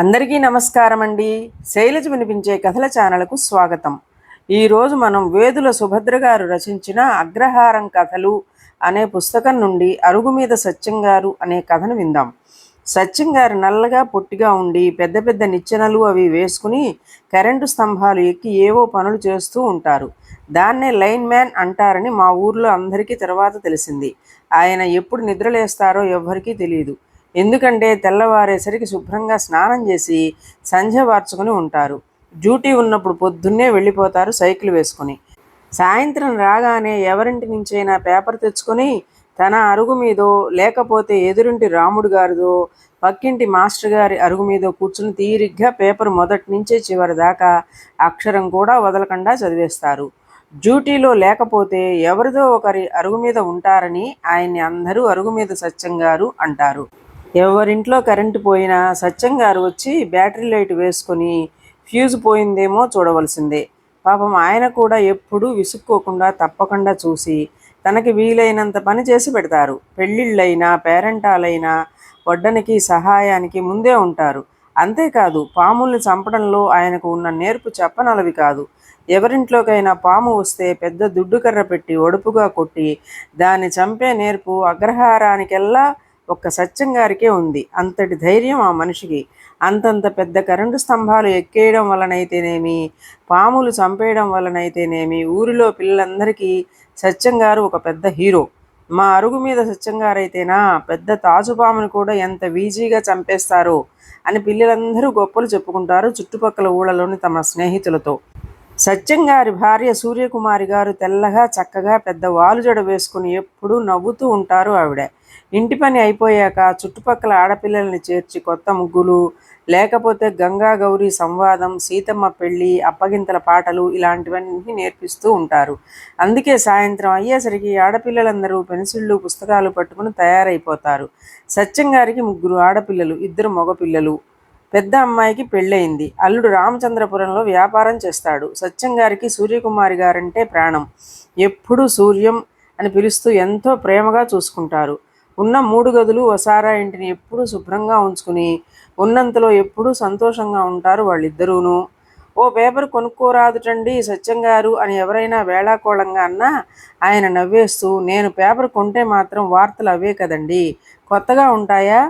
అందరికీ నమస్కారం అండి శైలజ వినిపించే కథల ఛానల్కు స్వాగతం. ఈరోజు మనం వేదుల సుభద్ర గారు రచించిన అగ్రహారం కథలు అనే పుస్తకం నుండి అరుగు మీద సత్యం గారు అనే కథను విందాం. సత్యం గారు నల్లగా పొట్టిగా ఉండి పెద్ద పెద్ద నిచ్చెనలు అవి వేసుకుని కరెంటు స్తంభాలు ఎక్కి ఏవో పనులు చేస్తూ ఉంటారు. దాన్నే లైన్ మ్యాన్ అంటారని మా ఊర్లో అందరికీ తర్వాత తెలిసింది. ఆయన ఎప్పుడు నిద్రలేస్తారో ఎవ్వరికీ తెలియదు ఎందుకంటే తెల్లవారేసరికి శుభ్రంగా స్నానం చేసి సంధ్య వార్చుకుని ఉంటారు. డ్యూటీ ఉన్నప్పుడు పొద్దున్నే వెళ్ళిపోతారు సైకిల్ వేసుకుని. సాయంత్రం రాగానే ఎవరింటి నుంచైనా పేపర్ తెచ్చుకొని తన అరుగు మీదో లేకపోతే ఎదురింటి రాముడు గారిదో పక్కింటి మాస్టర్ గారి అరుగు మీదో కూర్చుని తీరిగ్గా పేపర్ మొదటి నుంచే చివరి దాకా అక్షరం కూడా వదలకుండా చదివేస్తారు. డ్యూటీలో లేకపోతే ఎవరిదో ఒకరి అరుగు మీద ఉంటారని ఆయన్ని అందరూ అరుగు మీద సత్యం గారు అంటారు. ఎవరింట్లో కరెంటు పోయినా సత్యం గారు వచ్చి బ్యాటరీ లైట్ వేసుకొని ఫ్యూజ్ పోయిందేమో చూడవలసిందే. పాపం ఆయన కూడా ఎప్పుడూ విసుక్కోకుండా తప్పకుండా చూసి తనకి వీలైనంత పని చేసి పెడతారు. పెళ్ళిళ్ళైనా పేరెంటాలైనా వడ్డనికి సహాయానికి ముందే ఉంటారు. అంతేకాదు పాముల్ని చంపడంలో ఆయనకు ఉన్న నేర్పు చెప్పనలవి కాదు. ఎవరింట్లోకైనా పాము వస్తే పెద్ద దుడ్డు కర్ర పెట్టి ఒడుపుగా కొట్టి దాన్ని చంపే నేర్పు అగ్రహారానికెల్లా ఒక్క సత్యం గారికే ఉంది. అంతటి ధైర్యం ఆ మనిషికి. అంతంత పెద్ద కరెంటు స్తంభాలు ఎక్కేయడం వలనైతేనేమి? పాములు చంపేయడం వలనైతేనేమి? ఊరిలో పిల్లలందరికీ సత్యం గారు ఒక పెద్ద హీరో. మా అరుగు మీద సత్యం గారైతేనా? పెద్ద తాజుపామును కూడా ఎంత వీజీగా చంపేస్తారో అని పిల్లలందరూ గొప్పలు చెప్పుకుంటారు చుట్టుపక్కల ఊళ్ళలోని తమ స్నేహితులతో. సత్యం గారి భార్య సూర్యకుమారి గారు తెల్లగా చక్కగా పెద్ద వాలుజడ వేసుకుని ఎప్పుడూ నవ్వుతూ ఉంటారు ఆవిడ. ఇంటి పని అయిపోయాక చుట్టుపక్కల ఆడపిల్లల్ని చేర్చి కొత్త ముగ్గులు లేకపోతే గంగా గౌరీ సంవాదం సీతమ్మ పెళ్ళి అప్పగింతల పాటలు ఇలాంటివన్నీ నేర్పిస్తూ ఉంటారు. అందుకే సాయంత్రం అయ్యేసరికి ఆడపిల్లలందరూ పెన్సిళ్ళు పుస్తకాలు పట్టుకుని తయారైపోతారు. సత్యం గారికి ముగ్గురు ఆడపిల్లలు ఇద్దరు మగపిల్లలు. పెద్ద అమ్మాయికి పెళ్ళయింది. అల్లుడు రామచంద్రపురంలో వ్యాపారం చేస్తాడు. సత్యం గారికి సూర్యకుమారి గారంటే ప్రాణం. ఎప్పుడూ సూర్యం అని పిలుస్తూ ఎంతో ప్రేమగా చూసుకుంటారు. ఉన్న మూడు గదులు వసారా ఇంటిని ఎప్పుడూ శుభ్రంగా ఉంచుకుని ఉన్నంతలో ఎప్పుడూ సంతోషంగా ఉంటారు వాళ్ళిద్దరూను. ఓ పేపర్ కొనుక్కోరాదుటండి సత్యం గారు అని ఎవరైనా వేళాకోళంగా అన్నా ఆయన నవ్వేస్తూ నేను పేపర్ కొంటే మాత్రం వార్తలు అవే కదండి. కొత్తగా ఉంటాయా?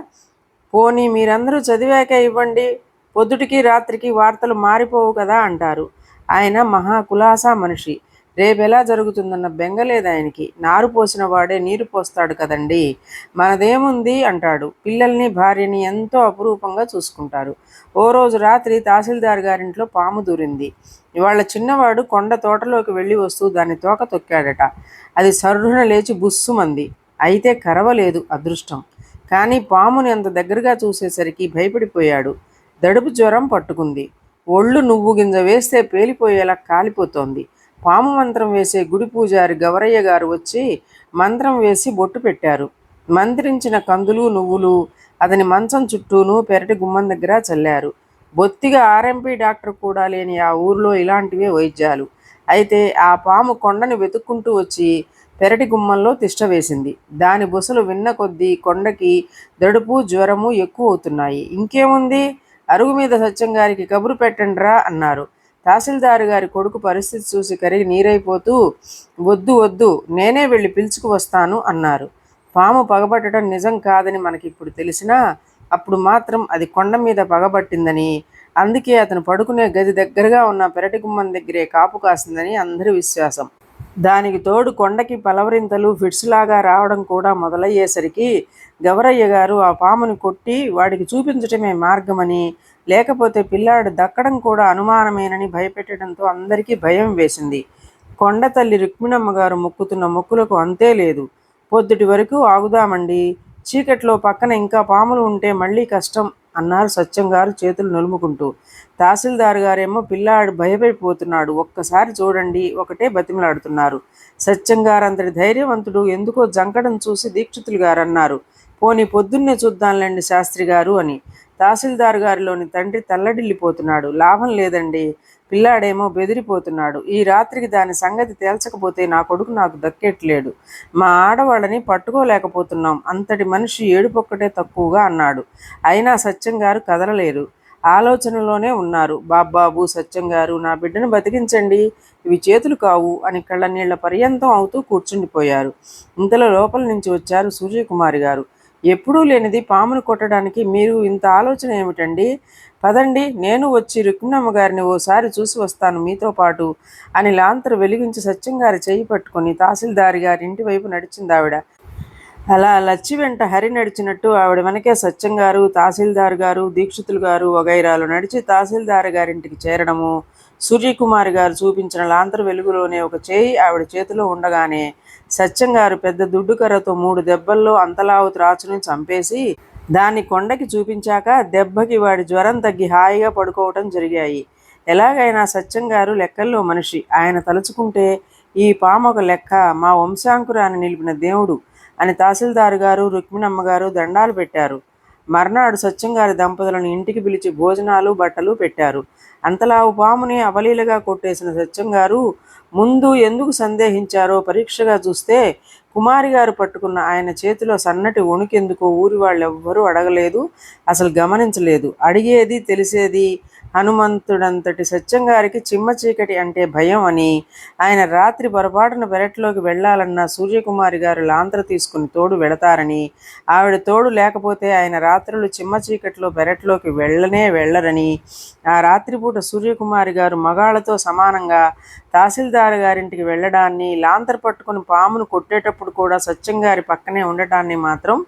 పోనీ మీరందరూ చదివాక ఇవ్వండి. పొద్దుటికి రాత్రికి వార్తలు మారిపోవు కదా అంటారు. ఆయన మహా కులాసా మనిషి. రేపెలా జరుగుతుందన్న బెంగలేదు ఆయనకి. నారు పోసిన వాడే నీరు పోస్తాడు కదండి. మనదేముంది అంటాడు. పిల్లల్ని భార్యని ఎంతో అపురూపంగా చూసుకుంటారు. ఓ రోజు రాత్రి తహసీల్దార్ గారింట్లో పాము దూరింది. ఇవాళ చిన్నవాడు కొండ తోటలోకి వెళ్ళి వస్తూ దాన్ని తోక తొక్కాడట. అది సర్రున లేచి బుస్సుమంది అయితే కరవలేదు అదృష్టం. కానీ పాముని అంత దగ్గరగా చూసేసరికి భయపడిపోయాడు. దడుపు జ్వరం పట్టుకుంది. ఒళ్ళు నువ్వు గింజ వేస్తే పేలిపోయేలా కాలిపోతోంది. పాము మంత్రం వేసే గుడి పూజారి గవరయ్య గారు వచ్చి మంత్రం వేసి బొట్టు పెట్టారు. మంత్రించిన కందులు నువ్వులు అతని మంచం చుట్టూను పెరటి గుమ్మం దగ్గర చల్లారు. బొత్తిగా ఆర్ఎంపీ డాక్టర్ కూడా లేని ఆ ఊరిలో ఇలాంటివే వైద్యాలు. అయితే ఆ పాము కొండని వెతుక్కుంటూ వచ్చి పెరటి గుమ్మంలో తిష్ట వేసింది. దాని బుసలు విన్న కొద్దీ కొండకి దడుపు జ్వరము ఎక్కువ అవుతున్నాయి. ఇంకేముంది? అరుగు మీద సత్యంగారికి కబురు పెట్టండిరా అన్నారు. తహసీల్దారు గారి కొడుకు పరిస్థితి చూసి కరిగి నీరైపోతూ వద్దు వద్దు నేనే వెళ్ళి పిలుచుకు వస్తాను అన్నారు. పాము పగబట్టడం నిజం కాదని మనకి ఇప్పుడు తెలిసినా అప్పుడు మాత్రం అది కొండ మీద పగబట్టిందని అందుకే అతను పడుకునే గది దగ్గరగా ఉన్న పెరటి గుమ్మం దగ్గరే కాపు కాసిందని అందరి విశ్వాసం. దానికి తోడు కొండకి పలవరింతలు ఫిట్స్ లాగా రావడం కూడా మొదలయ్యేసరికి గవరయ్య గారు ఆ పాముని కొట్టి వాడికి చూపించటమే మార్గమని లేకపోతే పిల్లాడు దక్కడం కూడా అనుమానమేనని భయపెట్టడంతో అందరికీ భయం వేసింది. కొండ తల్లి రుక్మిణమ్మ గారు మొక్కుతున్న మొక్కులకు అంతే లేదు. పొద్దుటి వరకు ఆగుదామండి చీకట్లో పక్కన ఇంకా పాములు ఉంటే మళ్ళీ కష్టం అన్నారు సత్యం గారు చేతులు నలుముకుంటూ. తహసీల్దార్ గారేమో పిల్లాడు భయపడిపోతున్నాడు. ఒక్కసారి చూడండి ఒకటే బతిమలాడుతున్నారు. సత్యం గారు అంతటి ధైర్యవంతుడు ఎందుకో జంకడం చూసి దీక్షితులు గారు అన్నారు పోనీ పొద్దున్నే చూద్దాంలేండి శాస్త్రి గారు అని. తహసీల్దార్ గారిలోని తండ్రి తల్లడిల్లిపోతున్నాడు. లాభం లేదండి. పిల్లాడేమో బెదిరిపోతున్నాడు. ఈ రాత్రికి దాని సంగతి తేల్చకపోతే నా కొడుకు నాకు దక్కెట్లేడు. మా ఆడవాళ్ళని పట్టుకోలేకపోతున్నాం. అంతటి మనిషి ఏడుపొక్కటే తక్కువగా అన్నాడు. అయినా సత్యం గారు కదలలేరు. ఆలోచనలోనే ఉన్నారు. బాబ్బాబు సత్యం గారు నా బిడ్డను బతికించండి. ఇవి చేతులు కావు అని కళ్ళ నీళ్ళ పర్యంతం అవుతూ కూర్చుండిపోయారు. ఇంతలో లోపల నుంచి వచ్చారు సూర్యకుమారి గారు. ఎప్పుడూ లేనిది పామును కొట్టడానికి మీరు ఇంత ఆలోచన ఏమిటండి? పదండి నేను వచ్చి రుక్మిణమ్మ గారిని ఓసారి చూసి వస్తాను మీతో పాటు అని లాంతరు వెలిగించి సత్యం గారి చేయి పట్టుకుని తహసీల్దారి గారి ఇంటి వైపు నడిచింది ఆవిడ. అలా లచ్చి వెంట హరి నడిచినట్టు ఆవిడ వెనకే సత్యం గారు తహసీల్దార్ గారు దీక్షితులు గారు వగైరాలు నడిచి తహసీల్దార్ గారింటికి చేరడము సూర్యకుమారి గారు చూపించిన లాంతర్ వెలుగులోనే ఒక చేయి ఆవిడ చేతిలో ఉండగానే సత్యం గారు పెద్ద దుడ్డు కర్రతో మూడు దెబ్బల్లో అంతలావు త్రాచుని చంపేసి దాన్ని కొండకి చూపించాక దెబ్బకి వాడి జ్వరం తగ్గి హాయిగా పడుకోవటం జరిగాయి. ఎలాగైనా సత్యం గారు లెక్కల్లో మనిషి. ఆయన తలుచుకుంటే ఈ పాము ఒక లెక్క మా వంశాంకురాన్ని నిలిపిన దేవుడు అని తహసీల్దారు గారు రుక్మిణమ్మ గారు దండాలు పెట్టారు. మర్నాడు సత్యంగారి దంపతులను ఇంటికి పిలిచి భోజనాలు బట్టలు పెట్టారు. అంతలావు పాముని అవలీలగా కొట్టేసిన సత్యం గారు ముందు ఎందుకు సందేహించారో పరీక్షగా చూస్తే కుమారి గారు పట్టుకున్న ఆయన చేతిలో సన్నటి వణుకెందుకో ఊరి వాళ్ళెవ్వరూ అడగలేదు అసలు గమనించలేదు. అడిగేది తెలిసేది హనుమంతుడంతటి సత్యంగారికి చిమ్మ చీకటి అంటే భయం అని ఆయన రాత్రి పొరపాటున పెరట్లోకి వెళ్ళాలన్న సూర్యకుమారి గారు లాంతర తీసుకుని తోడు వెళతారని ఆవిడ తోడు లేకపోతే ఆయన రాత్రులు చిమ్మ చీకటిలో పెరట్లోకి వెళ్ళనే వెళ్ళరని ఆ రాత్రిపూట సూర్యకుమారి గారు మగాళ్ళతో సమానంగా తహసీల్దార్ గారింటికి వెళ్ళడాన్ని లాంతర్ పట్టుకుని పామును కొట్టేటప్పుడు కూడా సత్యంగారి పక్కనే ఉండటాన్ని మాత్రం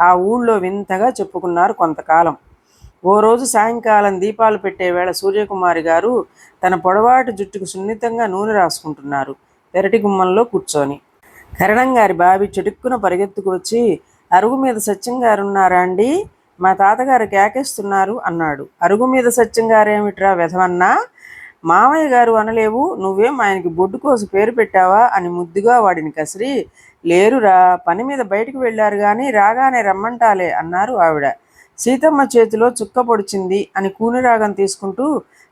ఆ ఊళ్ళో వింతగా చెప్పుకున్నారు కొంతకాలం. ఓ రోజు సాయంకాలం దీపాలు పెట్టే వేళ సూర్యకుమారి గారు తన పొడవాటి జుట్టుకు సున్నితంగా నూనె రాసుకుంటున్నారు. పెరటి గుమ్మంలో కూర్చొని. కరణం గారి బావి చెడుక్కున పరిగెత్తుకు వచ్చి అరుగు మీద సత్యం ఉన్నారా అండి? మా తాతగారు కేకేస్తున్నారు అన్నాడు. అరుగు మీద సత్యం గారేమిట్రా వెధవన్నా? మామయ్య గారు అనలేవు నువ్వేం ఆయనకి బొడ్డు కోసం పేరు పెట్టావా? అని ముద్దుగా వాడిని కసిరి లేరురా పని మీద బయటకు వెళ్ళారు కానీ రాగానే రమ్మంటాలే అన్నారు ఆవిడ. సీతమ్మ చేతిలో చుక్క పొడిచింది అని కూనిరాగం తీసుకుంటూ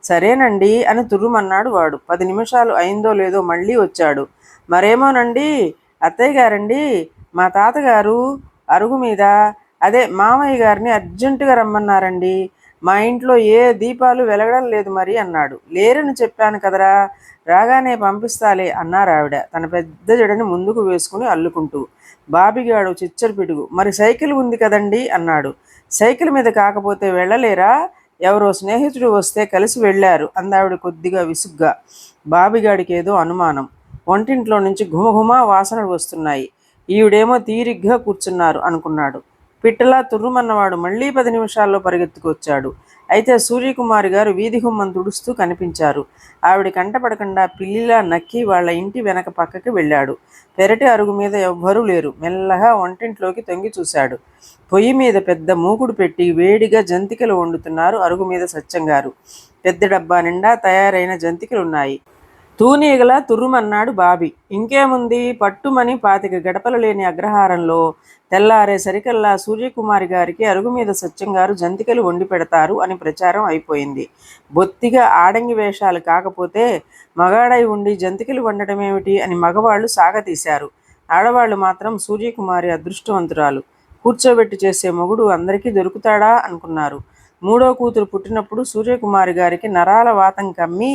సరేనండి అని తుర్రుమన్నాడు వాడు. పది నిమిషాలు అయిందో లేదో మళ్ళీ వచ్చాడు. మరేమోనండి అత్తయ్య గారండి మా తాతగారు అరుగు మీద అదే మామయ్య గారిని అర్జెంటుగా రమ్మన్నారండి. మా ఇంట్లో ఏ దీపాలు వెలగడం లేదు మరి అన్నాడు. లేరని చెప్పాను కదరా రాగానే పంపిస్తాలే అన్నారు ఆవిడ. తన పెద్ద జడని ముందుకు వేసుకుని అల్లుకుంటూ బాబిగాడు చిచ్చరు పిడుగు. మరి సైకిల్ ఉంది కదండి అన్నాడు. సైకిల్ మీద కాకపోతే వెళ్ళలేరా? ఎవరో స్నేహితుడు వస్తే కలిసి వెళ్ళారు అందావిడ కొద్దిగా విసుగ్గా. బాబిగాడికి ఏదో అనుమానం. వంటింట్లో నుంచి ఘుమఘుమ వాసనలు వస్తున్నాయి. ఈవిడేమో తీరిగ్గా కూర్చున్నారు అనుకున్నాడు. పిట్టలా తుర్రుమన్నవాడు మళ్ళీ పది నిమిషాల్లో పరిగెత్తుకొచ్చాడు. అయితే సూర్యకుమారి గారు వీధి గుమ్మం తుడుస్తూ కనిపించారు. ఆవిడ కంటపడకుండా పిల్లిలా నక్కి వాళ్ళ ఇంటి వెనక పక్కకి వెళ్ళాడు. పెరటి అరుగు మీద ఎవ్వరూ లేరు. మెల్లగా వంటింట్లోకి తొంగి చూశాడు. పొయ్యి మీద పెద్ద మూకుడు పెట్టి వేడిగా జంతికలు వండుతున్నారు అరుగు మీద సత్యంగారు పెద్ద డబ్బా నిండా తయారైన జంతికలున్నాయి. తూనీగల తుర్రుమన్నాడు బాబి. ఇంకేముంది? పట్టుమని పాతిక గడపలు లేని అగ్రహారంలో తెల్లారే సరికల్లా సూర్యకుమారి గారికి అరుగు మీద సత్యం గారు జంతికలు వండి పెడతారు అని ప్రచారం అయిపోయింది. బొత్తిగా ఆడంగి వేషాలు కాకపోతే మగాడై ఉండి జంతికలు వండటమేమిటి అని మగవాళ్ళు సాగతీశారు. ఆడవాళ్ళు మాత్రం సూర్యకుమారి అదృష్టవంతురాలు. కూర్చోబెట్టి చేసే మొగుడు అందరికీ దొరుకుతాడా? అనుకున్నారు. మూడో కూతురు పుట్టినప్పుడు సూర్యకుమారి గారికి నరాల వాతం కమ్మి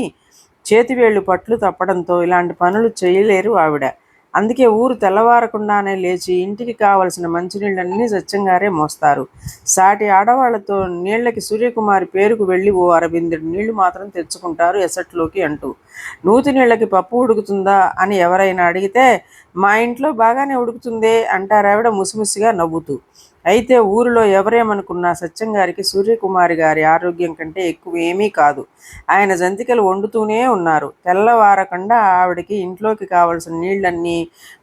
చేతివేళ్ళు పట్లు తప్పడంతో ఇలాంటి పనులు చేయలేరు ఆవిడ. అందుకే ఊరు తెల్లవారకుండానే లేచి ఇంటికి కావలసిన మంచినీళ్ళన్నీ సత్యంగారే మోస్తారు. సాటి ఆడవాళ్ళతో నీళ్ళకి సూర్యకుమారి పేరుకు వెళ్ళి ఓ అరబిందుడు నీళ్ళు మాత్రం తెచ్చుకుంటారు ఎసట్లోకి అంటూ. నూతి నీళ్ళకి పప్పు ఉడుకుతుందా అని ఎవరైనా అడిగితే మా ఇంట్లో బాగానే ఉడుకుతుందే అంటారావిడ ముసిముసిగా నవ్వుతూ. అయితే ఊరిలో ఎవరేమనుకున్నా సత్యం గారికి సూర్యకుమారి గారి ఆరోగ్యం కంటే ఎక్కువ ఏమీ కాదు. ఆయన జంతికలు వండుతూనే ఉన్నారు. తెల్లవారకుండా ఆవిడకి ఇంట్లోకి కావలసిన నీళ్ళన్నీ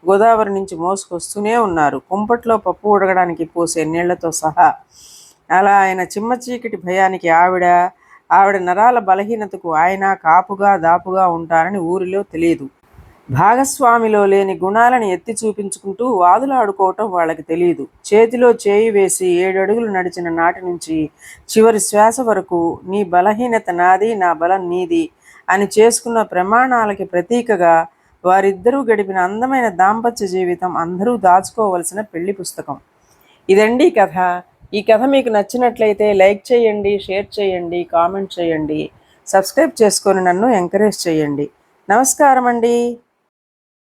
గోదావరి నుంచి మోసుకొస్తూనే ఉన్నారు. కుంపట్లో పప్పు ఉడకడానికి పోసే నీళ్ళతో సహా. అలా ఆయన చిమ్మ చీకటి భయానికి ఆవిడ ఆవిడ నరాల బలహీనతకు ఆయన కాపుగా దాపుగా ఉంటారని ఊరిలో తెలియదు. భాగస్వామిలో లేని గుణాలను ఎత్తి చూపించుకుంటూ వాదులాడుకోవటం వాళ్ళకి తెలియదు చేతిలో చేయి వేసి ఏడడుగులు నడిచిన నాటి నుంచి చివరి శ్వాస వరకు నీ బలహీనత నాది నా బలం నీది అని చేసుకున్న ప్రమాణాలకి ప్రతీకగా వారిద్దరూ గడిపిన అందమైన దాంపత్య జీవితం అందరూ దాచుకోవలసిన పెళ్ళి పుస్తకం. ఇదండి కథ. ఈ కథ మీకు నచ్చినట్లయితే లైక్ చేయండి షేర్ చేయండి కామెంట్ చేయండి. సబ్స్క్రైబ్ చేసుకొని నన్ను ఎంకరేజ్ చేయండి. నమస్కారం అండి